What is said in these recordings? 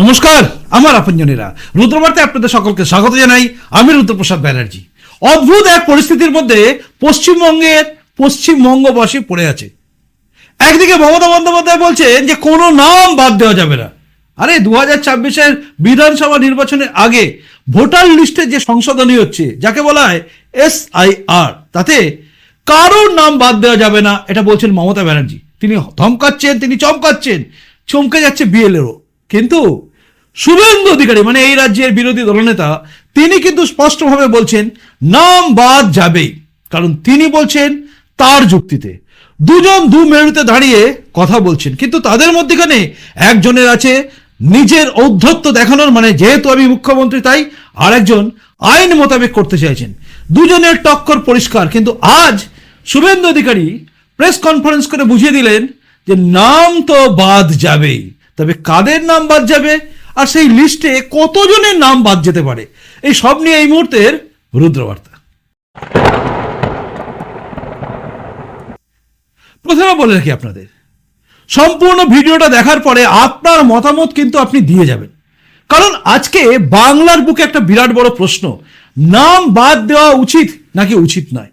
নমস্কার, আমার আপনজনেরা। রুদ্রবার্তে আপনাদের সকলকে স্বাগত জানাই আমি রুদ্রপ্রসাদ ব্যানার্জি। অদ্ভুত এক পরিস্থিতির মধ্যে পশ্চিমবঙ্গের পশ্চিমবঙ্গবাসী পড়ে আছে। একদিকে মমতা বন্দ্যোপাধ্যায় বলছেন যে কোনো নাম বাদ দেওয়া যাবে না। আরে দু হাজার ছাব্বিশের বিধানসভা নির্বাচনের আগে ভোটার লিস্টের যে সংশোধনী হচ্ছে, যাকে বলা হয় এস আই আর তাতে কারোর নাম বাদ দেওয়া যাবে না, এটা বলছেন মমতা ব্যানার্জি। তিনি ধমকাচ্ছেন, তিনি চমকাচ্ছেন, চমকে যাচ্ছে বিএলএরও কিন্তু শুভেন্দু অধিকারী মানে এই রাজ্যের বিরোধী দলনেতা, তিনি কিন্তু স্পষ্টভাবে বলছেন, নাম বাদ যাবেই। কারণ তিনি বলছেন, তার যুক্তিতে। দুজন দু মেরুতে দাঁড়িয়ে কথা বলছেন। কিন্তু তাদের মধ্যেখানে একজনের আছে, নিজের ঔদ্ধত্য দেখানোর মানে যেহেতু আমি মুখ্যমন্ত্রী, তাই আরেকজন আইন মোতাবেক করতে চাইছেন। দুজনের টক্কর পরিষ্কার, কিন্তু আজ শুভেন্দু অধিকারী প্রেস কনফারেন্স করে বুঝিয়ে দিলেন যে নাম তো বাদ যাবেই। তবে কাদের নাম বাদ যাবে? আর সেই লিস্টে কতজনের নাম বাদ যেতে পারে? এই সব নিয়ে এই মুহূর্তের রুদ্রবার্তা। প্রথমে বলে রাখি আপনাদের, সম্পূর্ণ ভিডিওটা দেখার পরে আপনার মতামত কিন্তু আপনি দিয়ে যাবেন। কারণ আজকে বাংলার বুকে একটা বিরাট বড় প্রশ্ন, নাম বাদ দেওয়া উচিত নাকি উচিত নয়?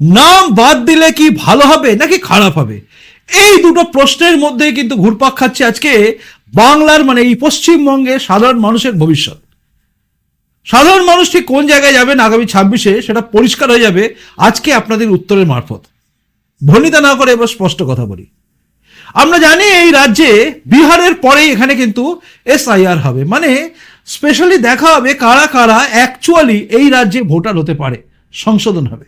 নাম বাদ দিলে কি ভালো হবে নাকি খারাপ হবে? এই দুটো প্রশ্নের মধ্যে কিন্তু ঘুরপাক খাচ্ছে আজকে বাংলার মানে এই পশ্চিমবঙ্গে সাধারণ মানুষের ভবিষ্যৎ। সাধারণ মানুষ ঠিক কোন জায়গায় যাবেন আগামী ছাব্বিশে সেটা পরিষ্কার হয়ে যাবে আজকে আপনাদের উত্তরের মারফত। ভনিতা না করে এবার স্পষ্ট কথা বলি। আমরা জানি এই রাজ্যে বিহারের পরেই এখানে কিন্তু এসআইআর হবে। মানে স্পেশালি দেখা হবে কারা কারা অ্যাকচুয়ালি এই রাজ্যে ভোটার হতে পারে, সংশোধন হবে।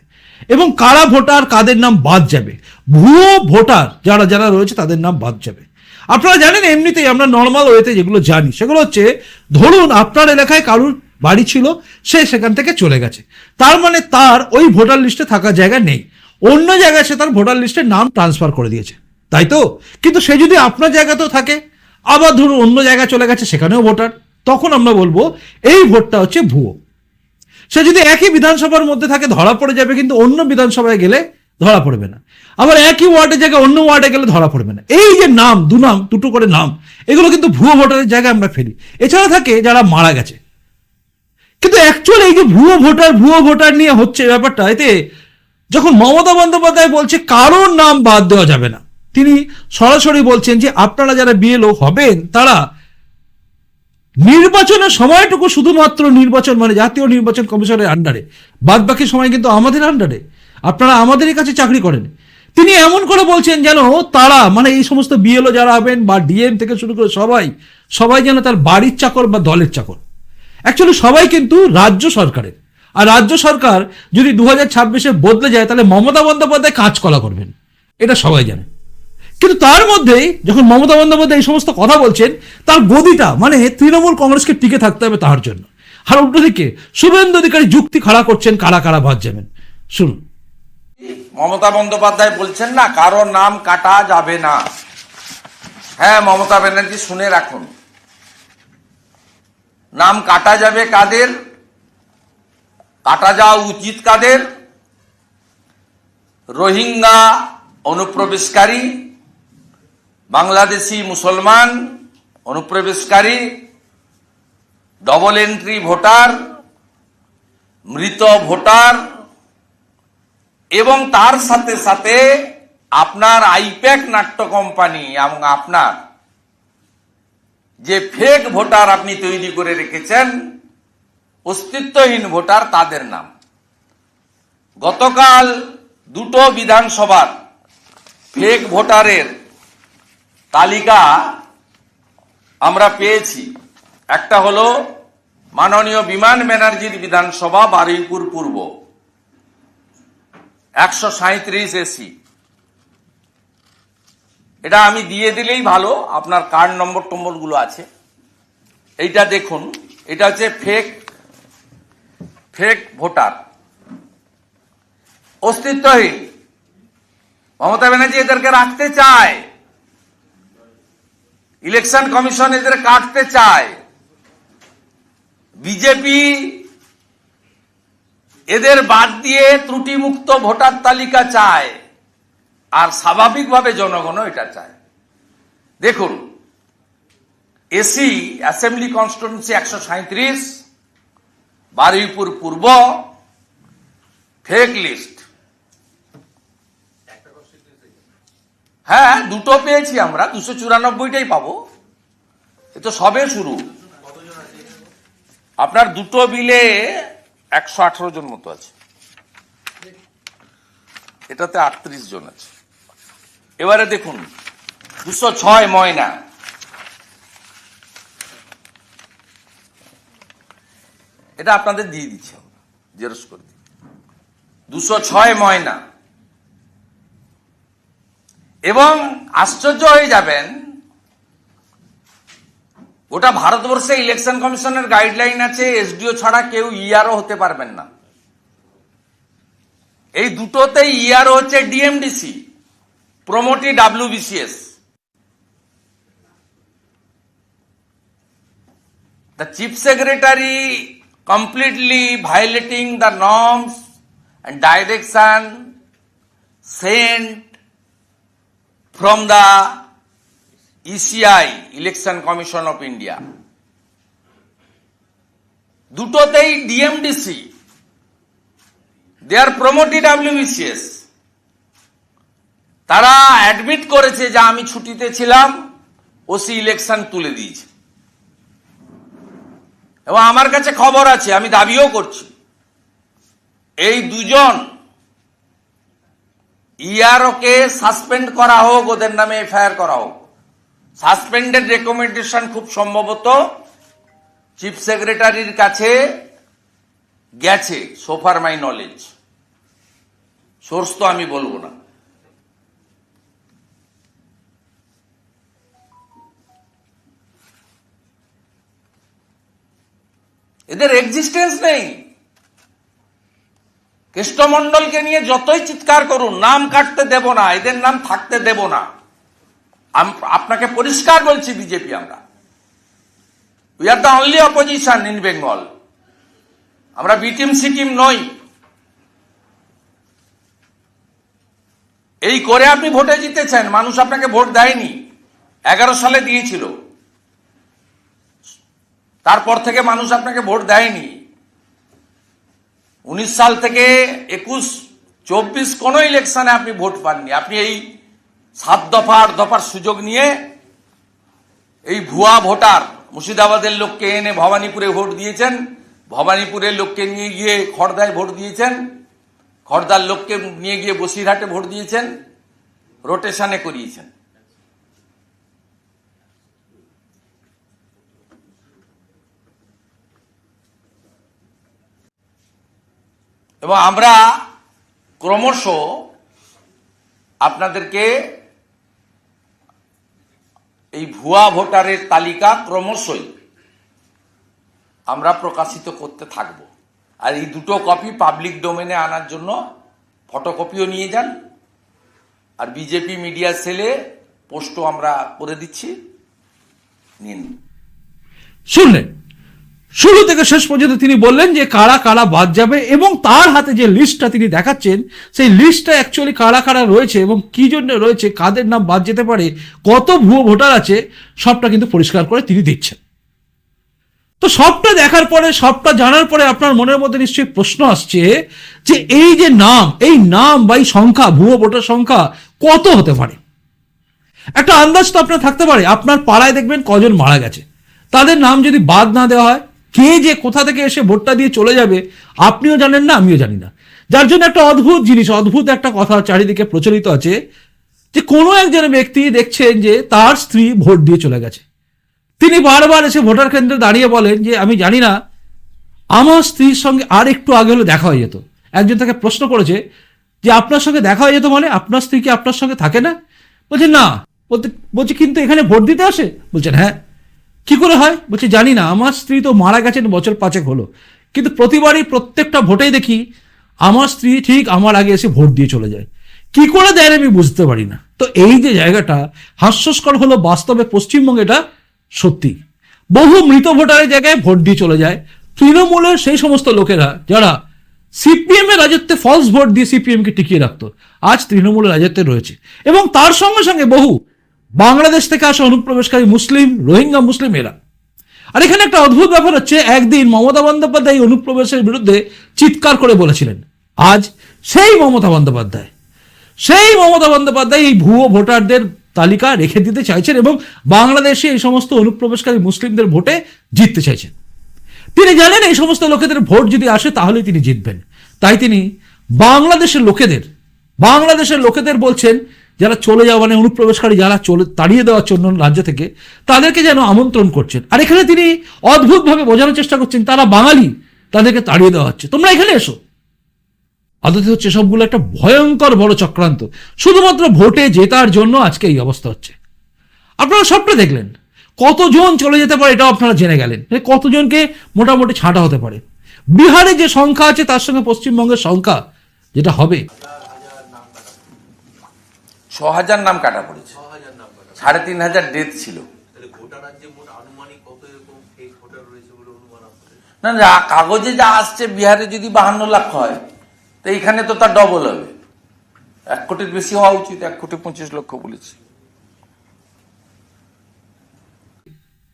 এবং কারা ভোটার, কাদের নাম বাদ যাবে? ভুয়ো ভোটার যারা যারা রয়েছে, তাদের নাম বাদ যাবে। আপনারা জানেন, এমনিতেই আমরা নর্মাল ওয়েতে যেগুলো জানি, সেগুলো হচ্ছে, ধরুন আপনার এলাকায় কারুর বাড়ি ছিল, সে সেখান থেকে চলে গেছে। তার মানে তার ওই ভোটার লিস্টে থাকার জায়গা নেই। অন্য জায়গায় সে তার ভোটার লিস্টে নাম ট্রান্সফার করে দিয়েছে। তাই তো? কিন্তু সে যদি আপনার জায়গাতেও থাকে, আবার ধরুন অন্য জায়গায় চলে গেছে, সেখানেও ভোটার, তখন আমরা বলব, এই ভোটটা হচ্ছে ভুয়ো। সে যদি একই বিধানসভার মধ্যে থাকে, ধরা পড়ে যাবে, কিন্তু অন্য বিধানসভায় গেলে ধরা পড়বে না। আবার একই ওয়ার্ডের জায়গায় অন্য ওয়ার্ডে গেলে ধরা পড়বে না। এই যে নাম, দু নাম, দুটো করে নাম, এগুলো কিন্তু ভুয়ো ভোটারের জায়গায় আমরা ফেলি। এছাড়া থাকে যারা মারা গেছে। কিন্তু অ্যাকচুয়ালি এই যে ভুয়ো ভোটার ভুয়ো ভোটার নিয়ে হচ্ছে ব্যাপারটা, এতে যখন মমতা বন্দ্যোপাধ্যায় বলছে কারোর নাম বাদ দেওয়া যাবে না, তিনি সরাসরি বলছেন যে আপনারা যারা বিএলও হবেন, তারা নির্বাচনের সময়টুকু শুধুমাত্র নির্বাচন মানে জাতীয় নির্বাচন কমিশনের আন্ডারে বাদ বাকি সময় কিন্তু আমাদের আন্ডারে আপনারা আমাদের কাছে চাকরি করেন। তিনি এমন করে বলছেন যেন তারা মানে এই সমস্ত বিএলও যারা হবেন বা ডিএম থেকে শুরু করে সবাই সবাই যেন তার বাড়ির চাকর বা দলের চাকর। অ্যাকচুয়ালি সবাই কিন্তু রাজ্য সরকারের। আর রাজ্য সরকার যদি দু হাজার ছাব্বিশে বদলে যায়, তাহলে মমতা বন্দ্যোপাধ্যায় কাজকলা করবেন। এটা সবাই জানে। কিন্তু তার মধ্যেই যখন মমতা বন্দ্যোপাধ্যায় এই সমস্ত কথা বলছেন, তার গদিটা মানে তৃণমূল কংগ্রেসকে টিকে থাকতে হবে তার জন্য। আর উল্টো দিকে শুভেন্দু অধিকারী যুক্তি খাড়া করছেন, কারা কারা বাদ যাবেন। শুনুন। মমতা বন্দ্যোপাধ্যায় বলছেন না কারও নাম কাটা যাবে না। হ্যাঁ মমতা ব্যানার্জি শুনে রাখুন। নাম কাটা যাবে কাদের? কাটা যাওয়া উচিত কাদের? রোহিঙ্গা অনুপ্রবেশকারী বাংলাদেশি মুসলমান, অনুপ্রবেশকারী ডবল এন্ট্রি ভোটার মৃত ভোটার এবং তার সাথে সাথে আপনার আইপ্যাক নাট্য কোম্পানি এবং আপনার যে ফেক ভোটার আপনি তৈরি করে রেখেছেন, অস্তিত্বহীন ভোটার তাদের নাম। গতকাল দুটো বিধানসভার ফেক ভোটারের তালিকা আমরা পেয়েছি। একটা হলো মাননীয় বিমান ব্যানার্জির বিধানসভা বারুইপুর পূর্ব। একশো সাঁত্রিশ এসি এটা আমি দিয়ে দিলেই ভালো, আপনার কার্ড নম্বর টম্বরগুলো আছে। এইটা দেখুন, এটা হচ্ছে ফেক ফেক ভোটার। অস্তিত্বহীন। মমতা ব্যানার্জি এদেরকে রাখতে চায়। ইলেকশন কমিশন এদের কাটতে চায়। বিজেপি এদের বাদ দিয়ে ত্রুটিমুক্ত ভোটার তালিকা চায়। আর স্বাভাবিকভাবে জনগণও এটা চায়। দেখুন, এসি, অ্যাসেম্বলি কনস্টিটুয়েন্সি একশো সাঁত্রিশ বারুইপুর পূর্ব, ফেক লিস্ট। হ্যাঁ দুটো পেয়েছি আমরা, দুশো চুরানব্বইটাই পাবো। এ তো সবে শুরু। আপনার দুটো বিলে একশো আঠারো জন মতো আছে। এটাতে আটত্রিশ জন আছে। এবারে দেখুন, দুশো ছয় ময়না। এটা আপনাদের দিয়ে দিচ্ছি আমরা, জেরক্স করে দুশো ছয় ময়না। এবং আশ্চর্য হয়ে যাবেন ওটা ভারতবর্ষে ইলেকশন কমিশনের গাইডলাইন আছে এসডিও ছাড়া কেউ ইআরও হতে পারবেন না। এই দুটোতেই ইআরও হচ্ছে DMDC promotee WBCS the chief secretary completely violating the norms and direction sent from the ECI Election Commission of India. দুটোতেই ডিএমডিসি দে আর প্রমোটি ডাব্লিউবিসিএস তারা অ্যাডমিট করেছে যে আমি ছুটিতে ছিলাম ওসি ইলেকশন তুলে দিয়েছে। এবং আমার কাছে খবর আছে, আমি দাবিও করছি। এই দুজন ইআরওকে সাসপেন্ড করা হোক, ওদের নামে এফআইআর করা হোক। সাসপেন্ডেড রেকমেন্ডেশন খুব সম্ভবত চিফ সেক্রেটারির কাছে গেছে সোফার মাই নলেজ সোর্স তো আমি বলব না। এদের এক্সিস্টেন্স নেই। কৃষ্ণমন্ডলকে নিয়ে যতই চিৎকার করুন, নাম কাটতে দেব না, এদের নাম থাকতে দেব না। আপনাকে পরিষ্কার বলছি বিজেপি আমরা। We are the only opposition in Bengal আমরা বিটিম সিকিম নই। এই করে আপনি ভোটে জিতেছেন, মানুষ আপনাকে ভোট দেয়নি। এগারো সালে দিয়েছিল। তারপর থেকে মানুষ আপনাকে ভোট দেয়নি। উনিশ সাল থেকে একুশ, চব্বিশ কোন ইলেকশনে আপনি ভোট পাননি। আপনি এই সাত দফা, আট দফার সুযোগ নিয়ে এই ভুয়া ভোটার মুর্শিদাবাদের লোককে এনে ভবানীপুরে ভোট দিয়েছেন ভবানীপুরের লোককে নিয়ে গিয়ে খড়দায় ভোট দিয়েছেন খড়দার লোককে নিয়ে গিয়ে বসিরহাটে ভোট দিয়েছেন, রোটেশনে করিয়েছেন। এবং আমরা ক্রমশ আপনাদেরকে এই ভুয়া ভোটারের তালিকা ক্রমশই আমরা প্রকাশিত করতে থাকব। আর এই দুটো কপি পাবলিক ডোমেনে আনার জন্য ফটোকপিও নিয়ে যান। আর বিজেপি মিডিয়া সেলে পোস্টও আমরা করে দিচ্ছি। নিন। শুনলেন? শুরু থেকে শেষ পর্যন্ত তিনি বললেন যে কারা কারা বাদ যাবে এবং তার হাতে যে লিস্টটা তিনি দেখাচ্ছেন, সেই লিস্টটা অ্যাকচুয়ালি কারা কারা রয়েছে এবং কি জন্য রয়েছে, কাদের নাম বাদ যেতে পারে, কত ভুয়ো ভোটার আছে, সবটা কিন্তু পরিষ্কার করে তিনি দিচ্ছেন। তো সবটা দেখার পরে, সবটা জানার পরে আপনার মনের মধ্যে নিশ্চয়ই প্রশ্ন আসছে যে এই যে নাম, এই নাম বা এই সংখ্যা, ভুয়ো ভোটার সংখ্যা কত হতে পারে? একটা আন্দাজ তো আপনার থাকতে পারে, আপনার পাড়ায় দেখবেন কজন মারা গেছে। তাদের নাম যদি বাদ না দেওয়া হয় কে যে কোথা থেকে এসে ভোটটা দিয়ে চলে যাবে, আপনিও জানেন না, আমিও জানি না। যার জন্য একটা অদ্ভুত জিনিস, অদ্ভুত একটা কথা চারিদিকে প্রচলিত আছে যে কোনো একজন ব্যক্তি দেখছেন যে তার স্ত্রী ভোট দিয়ে চলে গেছে। তিনি বারবার এসে ভোটার কেন্দ্রে দাঁড়িয়ে বলেন যে, আমি জানি না, আমার স্ত্রীর সঙ্গে আর একটু আগে হলে দেখা হয়ে যেত। একজন তাকে প্রশ্ন করেছে যে, আপনার সঙ্গে দেখা হয়ে যেত মানে? আপনার স্ত্রী কি আপনার সঙ্গে থাকে না? বলছে না। বলছে, কিন্তু এখানে ভোট দিতে আসে? বলছেন হ্যাঁ। কি করে হয়? বলছে, জানি না, আমার স্ত্রী তো মারা গেছেন, বছর পাঁচেক হলো। কিন্তু প্রতিবারই প্রত্যেকটা ভোটেই দেখি, আমার স্ত্রী ঠিক আমার আগে এসে ভোট দিয়ে চলে যায়। কি করে দেয় আমি বুঝতে পারি না। তো এই যে জায়গাটা, হাস্যস্কর হলো বাস্তবে পশ্চিমবঙ্গে এটা সত্যি। বহু মৃত ভোটারের জায়গায় ভোট দিয়ে চলে যায়। তৃণমূলের সেই সমস্ত লোকেরা, যারা সিপিএম এর রাজত্বে ফলস ভোট দিয়ে সিপিএম কে টিকিয়ে রাখতো, আজ তৃণমূলের রাজত্বে রয়েছে। এবং তার সঙ্গে সঙ্গে বহু বাংলাদেশ থেকে আসা অনুপ্রবেশকারী মুসলিম, রোহিঙ্গা, মুসলিম এরা। আর এখানে একটা অদ্ভুত ব্যাপার হচ্ছে, একদিন মমতা বন্দ্যোপাধ্যায় অনুপ্রবেশের বিরুদ্ধে চিৎকার করে বলেছিলেন। আজ সেই মমতা বন্দ্যোপাধ্যায়, সেই মমতা বন্দ্যোপাধ্যায় এই ভুয়ো ভোটারদের তালিকা রেখে দিতে চাইছেন এবং বাংলাদেশে এই সমস্ত অনুপ্রবেশকারী মুসলিমদের ভোটে জিততে চাইছেন। তিনি জানেন এই সমস্ত লোকেদের ভোট যদি আসে তাহলে তিনি জিতবেন। তাই তিনি বাংলাদেশের লোকেদের বাংলাদেশের লোকেদের বলছেন যারা চলে যাওয়া মানে অনুপ্রবেশকারী যারা চলে, তাড়িয়ে দেওয়ার জন্য রাজ্য থেকে, তাদেরকে যেন আমন্ত্রণ করছেন। আর এখানে তিনি অদ্ভুতভাবে বোঝানোর চেষ্টা করছেন, তারা বাঙালি, তাদেরকে তাড়িয়ে দেওয়া হচ্ছে। তোমরা এখানে এসো। আদতে হচ্ছে সবগুলো একটা ভয়ঙ্কর বড় চক্রান্ত। শুধুমাত্র ভোটে জেতার জন্য আজকে এই অবস্থা হচ্ছে। আপনারা সবটা দেখলেন, কতজন চলে যেতে পারে এটাও আপনারা জেনে গেলেন। মানে কতজনকে মোটামুটি ছাঁটা হতে পারে। বিহারে যে সংখ্যা আছে, তার সঙ্গে পশ্চিমবঙ্গের সংখ্যা যেটা হবে হাজার নাম কাটা পড়েছে। সাড়ে তিন হাজার ডেথ ছিল। তাহলে গোটা রাজ্যে মোট আনুমানিক কত এরকম ফেক ভোটার রয়েছে বলে অনুমান আপনাদের না কাগজে যা আসছে বিহারে যদি বাহান্ন লাখ হয় তো এইখানে তো তার ডবল হবে। এক কোটির বেশি হওয়া উচিত এক কোটি পঁচিশ লক্ষ বলেছে।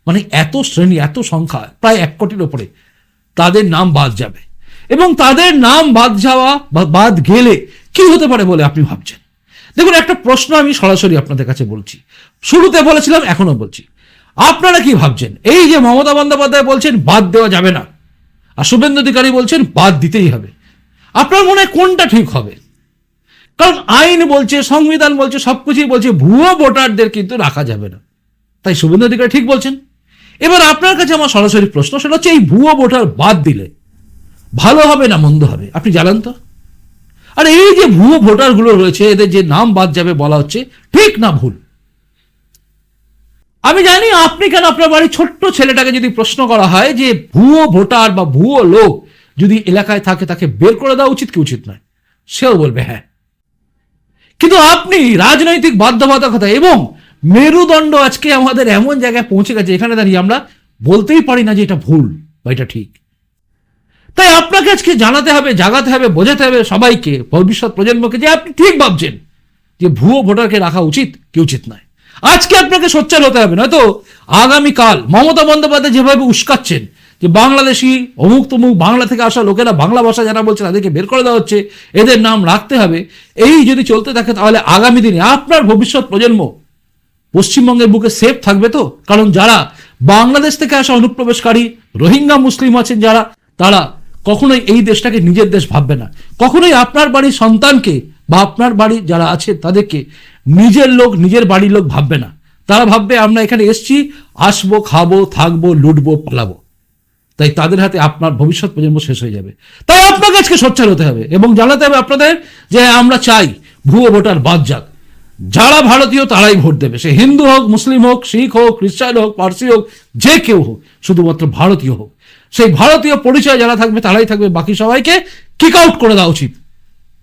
মানে এত শ্রেণি এত সংখ্যা প্রায় এক কোটির ওপরে তাদের নাম বাদ যাবে। এবং তাদের নাম বাদ যাওয়া বা বাদ গেলে কি হতে পারে বলে আপনি ভাবছেন? দেখুন, একটা প্রশ্ন আমি সরাসরি আপনাদের কাছে বলছি। শুরুতে বলেছিলাম এখনও বলছি। আপনারা কি ভাবছেন? এই যে মমতা বন্দ্যোপাধ্যায় বলছেন, বাদ দেওয়া যাবে না। আর শুভেন্দু অধিকারী বলছেন, বাদ দিতেই হবে। আপনার মনে হয় কোনটা ঠিক হবে? কারণ আইন বলছে, সংবিধান বলছে, সবকিছুই বলছে, ভুয়ো ভোটারদের কিন্তু রাখা যাবে না। তাই শুভেন্দু অধিকারী ঠিক বলছেন। এবার আপনার কাছে আমার সরাসরি প্রশ্ন, সেটা হচ্ছে, এই ভুয়ো ভোটার বাদ দিলে ভালো হবে না মন্দ হবে? আপনি জানান তো। আর এই যে ভুয়ো ভোটারগুলো রয়েছে, এদের যে নাম বাদ যাবে বলা হচ্ছে, ঠিক না ভুল? আমি জানি আপনি কেন আপনার বাড়ির ছোট্ট ছেলেটাকে যদি প্রশ্ন করা হয় যে ভুয়ো ভোটার বা ভুয়ো লোক যদি এলাকায় থাকে, তাকে বের করে দেওয়া উচিত কি উচিত নয়? সেও বলবে হ্যাঁ। কিন্তু আপনি রাজনৈতিক বাধ্যবাধকতা এবং মেরুদণ্ড আজকে আমাদের এমন জায়গায় পৌঁছে গেছে, এখানে দাঁড়িয়ে আমরা বলতেই পারি না যে এটা ভুল বা এটা ঠিক। তাই আপনাকে আজকে জানাতে হবে, জাগাতে হবে, বোঝাতে হবে সবাইকে, ভবিষ্যৎ প্রজন্মকে যে আপনি ঠিক ভাবছেন যে ভুয়ো ভোটারকে রাখা উচিত, কি উচিত নয়। আজকে আপনাকে সোচ্চার হতে হবে, নয়তো আগামীকাল মমতা বন্দ্যোপাধ্যায় যেভাবে উস্কাচ্ছেন, যে বাংলাদেশি অমুক তমুক বাংলা থেকে আসা লোকেরা বাংলা ভাষা যারা বলছে তাদেরকে বের করে দেওয়া হচ্ছে, এদের নাম রাখতে হবে। এই যদি চলতে থাকে তাহলে আগামী দিনে আপনার ভবিষ্যৎ প্রজন্ম পশ্চিমবঙ্গের বুকে সেফ থাকবে তো? কারণ যারা বাংলাদেশ থেকে আসা অনুপ্রবেশকারী, রোহিঙ্গা মুসলিম আছেন যারা, তারা কখনোই এই দেশটাকে নিজের দেশ ভাববে না। কখনোই আপনার বাড়ির সন্তানকে বা আপনার বাড়ির যারা আছে তাদেরকে নিজের লোক, নিজের বাড়ির লোক ভাববে না। তারা ভাববে, আমরা এখানে এসছি, আসব, খাব, থাকব, লুটবো, পালাবো। তাই তাদের হাতে আপনার ভবিষ্যৎ প্রজন্ম শেষ হয়ে যাবে। তাই আপনাকে আজকে সোচ্চার হতে হবে এবং জানাতে হবে আপনাদের যে আমরা চাই ভুয়ো ভোটার বাদ যাক। যারা ভারতীয় তারাই ভোট দেবে। সে হিন্দু হোক, মুসলিম হোক, শিখ হোক, খ্রিস্টান হোক, পার্সি হোক, যে কেউ হোক, শুধুমাত্র ভারতীয় হোক। সেই ভারতীয় পরিচয় যারা থাকবে, তারাই থাকবে। বাকি সবাইকে কিক আউট করে দেওয়া উচিত।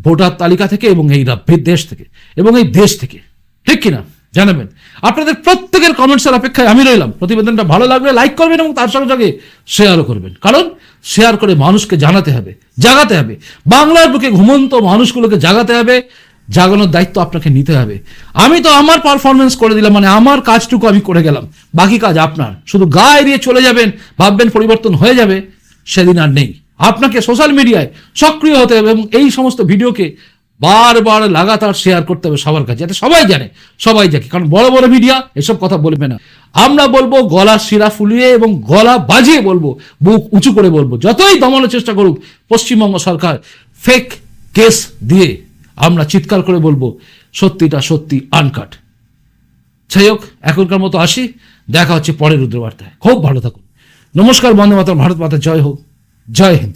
ভোটার তালিকা থেকে এবং এই দেশ থেকে এবং এই দেশ থেকে। ঠিক কিনা? জানাবেন। আপনাদের প্রত্যেকের কমেন্টসের অপেক্ষায় আমি রইলাম। প্রতিবেদনটা ভালো লাগলে লাইক করবেন এবং তার সঙ্গে সঙ্গে শেয়ারও করবেন। কারণ শেয়ার করে মানুষকে জানাতে হবে, জাগাতে হবে। বাংলার বুকে ঘুমন্ত মানুষগুলোকে জাগাতে হবে। জাগানোর দায়িত্ব আপনাকে নিতে হবে। আমি তো আমার পারফরমেন্স করে দিলাম মানে আমার কাজটুকু আমি করে গেলাম। বাকি কাজ আপনার। শুধু গা এড়িয়ে চলে যাবেন, ভাববেন পরিবর্তন হয়ে যাবে, সেদিন আর নেই। আপনাকে সোশ্যাল মিডিয়ায় সক্রিয় হতে হবে এবং এই সমস্ত ভিডিওকে বারবার লাগাতার শেয়ার করতে হবে সবার কাছে। যাতে সবাই জানে সবাই জানে। কারণ বড় বড় মিডিয়া এসব কথা বলবে না। আমরা বলব, গলা শিরা ফুলিয়ে এবং গলা বাজিয়ে বলব, বুক উঁচু করে বলব। যতই দমানোর চেষ্টা করুক, পশ্চিমবঙ্গ সরকার ফেক কেস দিয়ে আমরা চিৎকার করে বলব, সত্যিটা সত্যি আনকাট। যাই হোক, এখনকার মতো আসি, দেখা হচ্ছে পরের রুদ্রবার্তায়। খুব ভালো থাকুন। নমস্কার বন্দে মাতা ভারত মাতা, জয় হোক। জয় হিন্দ।